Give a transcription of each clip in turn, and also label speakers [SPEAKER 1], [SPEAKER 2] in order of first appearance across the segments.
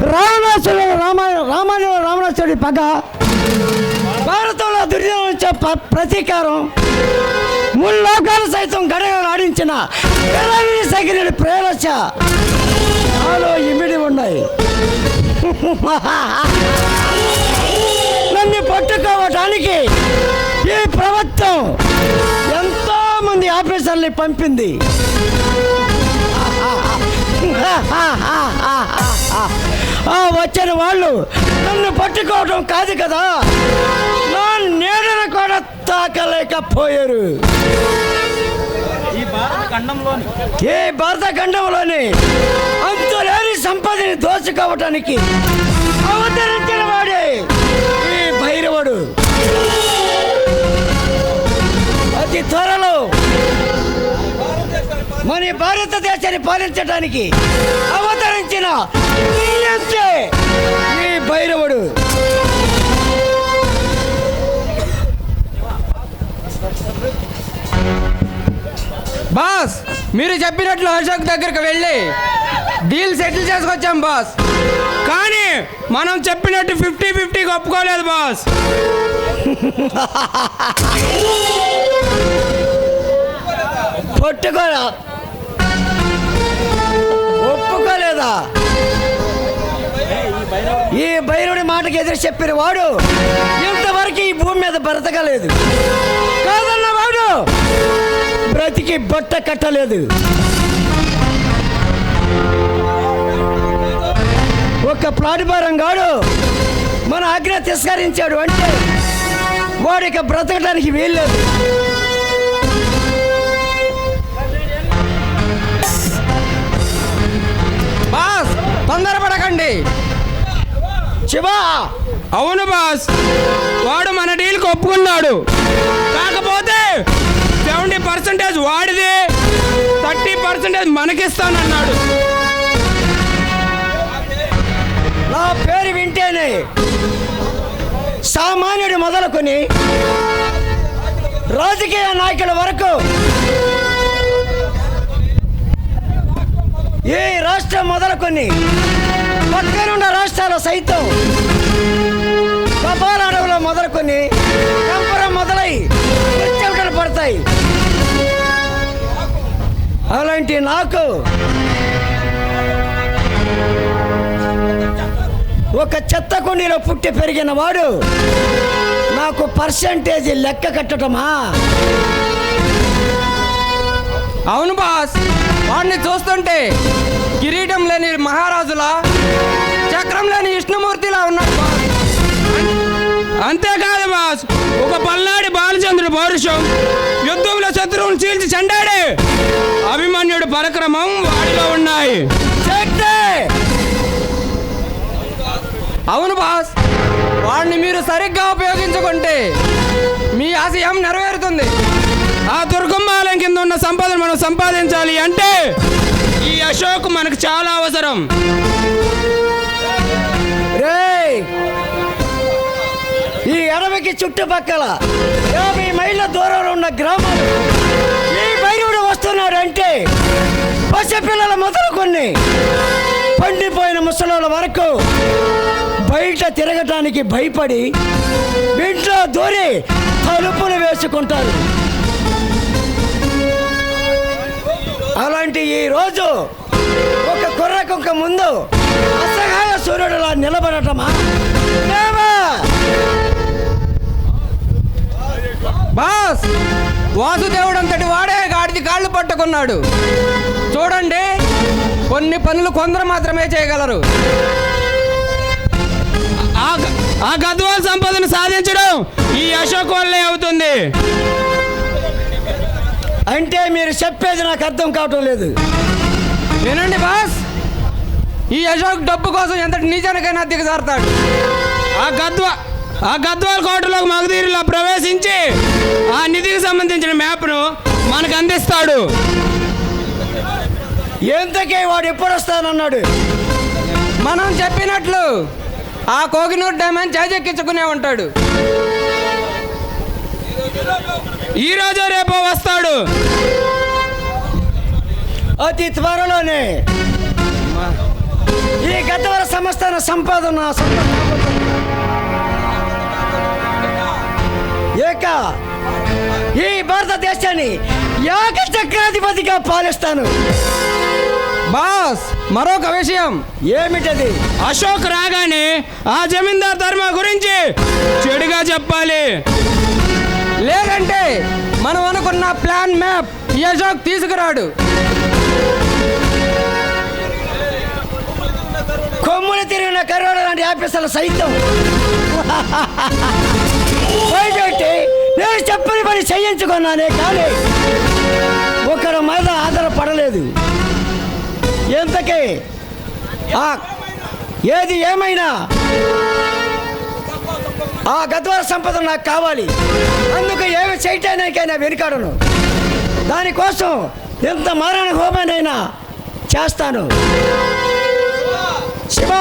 [SPEAKER 1] రావణాసుడు రామ రామాయణ రావణాసుడి పగ. భారతంలో దుర్యోధన ప- ప్రతీకారం. మూడు లోకాలు సైతం గడగలు ఆడించిన పిల్లల్ని ప్రేరచ నాలో ఇమిడి ఉన్నాయి. నన్ను పట్టుకోవటానికి ఈ ప్రభుత్వం ఎంతో మంది ఆఫీసర్ని పంపింది. వచ్చిన వాళ్ళు నన్ను పట్టుకోవడం కాదు కదా నా నీడను కూడా తాకలేకపోయారు
[SPEAKER 2] ఈ భారత ఖండంలోని
[SPEAKER 1] అంతులేని సంపదని దోచుకోవటానికి అవతరించిన ఈ భారతదేశాన్ని పాలించడానికి అవతరించిన ఈ భైరవుడు.
[SPEAKER 3] బాస్ మీరు చెప్పినట్లు అశోక్ దగ్గరికి వెళ్ళి డీల్ సెటిల్ చేసుకొచ్చాం బాస్.
[SPEAKER 4] కానీ మనం చెప్పినట్టు ఫిఫ్టీ ఫిఫ్టీకి ఒప్పుకోలేదు బాస్.
[SPEAKER 1] పట్టుకోరా. ఒప్పుకోలేదా ఈ భైరవుడి మాటకి ఎదురు చెప్పిన వాడు ఇంతవరకు ఈ భూమి మీద బ్రతకలేదు. కాదన్న వాడు బ్రతికి బట్ట కట్టలేదు. ఒక ప్లాట్ఫారం గాడు మన ఆజ్ఞ తిరస్కరించాడు అంటే వాడిక బ్రతకడానికి వీల్లేదు. శివా!
[SPEAKER 4] అవును బాస్. వాడు మన డీల్కి ఒప్పుకున్నాడు. కాకపోతే సెవెంటీ పర్సెంటేజ్ వాడిది. థర్టీ పర్సెంటేజ్ మనకిస్తానన్నాడు.
[SPEAKER 1] నా పేరు వింటేనే సామాన్యుడు మొదలుకొని రాజకీయ నాయకుల వరకు ఈ రాష్ట్రం మొదలుకొని పక్కనున్న రాష్ట్రాల సైతం కపాల అడవులో మొదలుకొని కంపరం మొదలై చెమటలు పడతాయి. అలాంటి నాకు ఒక చెత్త కుండీలో పుట్టి పెరిగిన వాడు నాకు పర్సంటేజ్ లెక్క కట్టడమా
[SPEAKER 3] అవును బాస్ వాడిని చూస్తుంటే కిరీటం లేని మహారాజులా చక్రం లేని విష్ణుమూర్తిలా ఉన్నాడు
[SPEAKER 4] అంతేకాదు బాస్ ఒక పల్నాడి బాలచంద్రుడు పౌరుషం యుద్ధంలో శత్రువును చీల్చి చెండాడే. అభిమన్యుడు పరక్రమం వాడిలో ఉన్నాయి.
[SPEAKER 3] అవును బాస్ వాడిని మీరు సరిగ్గా ఉపయోగించుకుంటే మీ ఆశయం నెరవేరుతుంది.
[SPEAKER 4] ఆ దుర్గం దుర్గమ్మాలయం కింద ఉన్న సంపదను మనం సంపాదించాలి అంటే ఈ అశోక్ మనకు చాలా అవసరం.
[SPEAKER 1] ఈ అడవికి చుట్టుపక్కల యాభై మైళ్ళ దూరంలో ఉన్న గ్రామాలు ఈ భైరవుడు వస్తున్నాడు అంటే పసిపిల్లల మొదలుకొని పండిపోయిన ముసలోళ్ళ వరకు బయట తిరగటానికి భయపడి ఇంట్లో దూరి తలుపులు వేసుకుంటారు. అలాంటి ఈ రోజు ఒక కుర్ర కుక్క ముందు అసహాయ సూర్యుడులా నిలబడటమా?
[SPEAKER 3] బాస్ వాసుదేవుడు అంతటి వాడే గాడిది కాళ్ళు పట్టుకున్నాడు. చూడండి కొన్ని పనులు కొందరు మాత్రమే చేయగలరు.
[SPEAKER 4] ఆ ఆ గద్వాల సంపదను సాధించడం ఈ అశోక్ వల్లే అవుతుంది.
[SPEAKER 1] అంటే మీరు చెప్పేది నాకు అర్థం కావటం లేదు.
[SPEAKER 3] వినండి బాస్. ఈ అశోక్ డబ్బు కోసం ఎంతటి నీచానికైనా దిగజారుతాడు.
[SPEAKER 4] ఆ గద్వా ఆ గద్వాల కోటలోకి మగధీరులా ప్రవేశించి ఆ నిధికి సంబంధించిన మ్యాప్ను మనకు అందిస్తాడు.
[SPEAKER 1] ఎంతకే వాడు ఎప్పుడు వస్తానన్నాడు?
[SPEAKER 3] మనం చెప్పినట్లు ఆ కోగినూరు డైమండ్ చేజెక్కించుకునే ఉంటాడు.
[SPEAKER 4] ఈ రోజు రేపో వస్తాడు.
[SPEAKER 1] అతి త్వరలోనే. ఈ గతవర సంస్థాన సంపాదన ఏక ఈ భారతదేశాన్ని ఏక చక్రాధిపతిగా పాలిస్తాను.
[SPEAKER 3] బాస్ మరొక విషయం.
[SPEAKER 1] ఏమిటది?
[SPEAKER 4] అశోక్ రాగానే ఆ జమీందార్ ధర్మ గురించి చెడుగా చెప్పాలి.
[SPEAKER 3] నా ప్లాన్ మ్యాప్. యశోక్ తీసుకురాడు.
[SPEAKER 1] కొమ్ములు తిరిగిన కరోనా లాంటి ఆఫీసర్ల సైతం. బయటపెట్టి నేను చెప్పని పని చేయించుకున్నానే కానీ ఒకరి మీద ఆధారపడలేదు. ఎంతకే? ఏది ఏమైనా ఆ గద్వార సంపద నాకు కావాలి. అందుకు ఏమి చేయటానికైనా వెనుకాడను. దానికోసం ఎంత మారణ హోమానైనా చేస్తాను. శివ!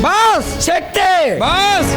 [SPEAKER 3] బాస్!
[SPEAKER 1] శక్తి!
[SPEAKER 4] బాస్!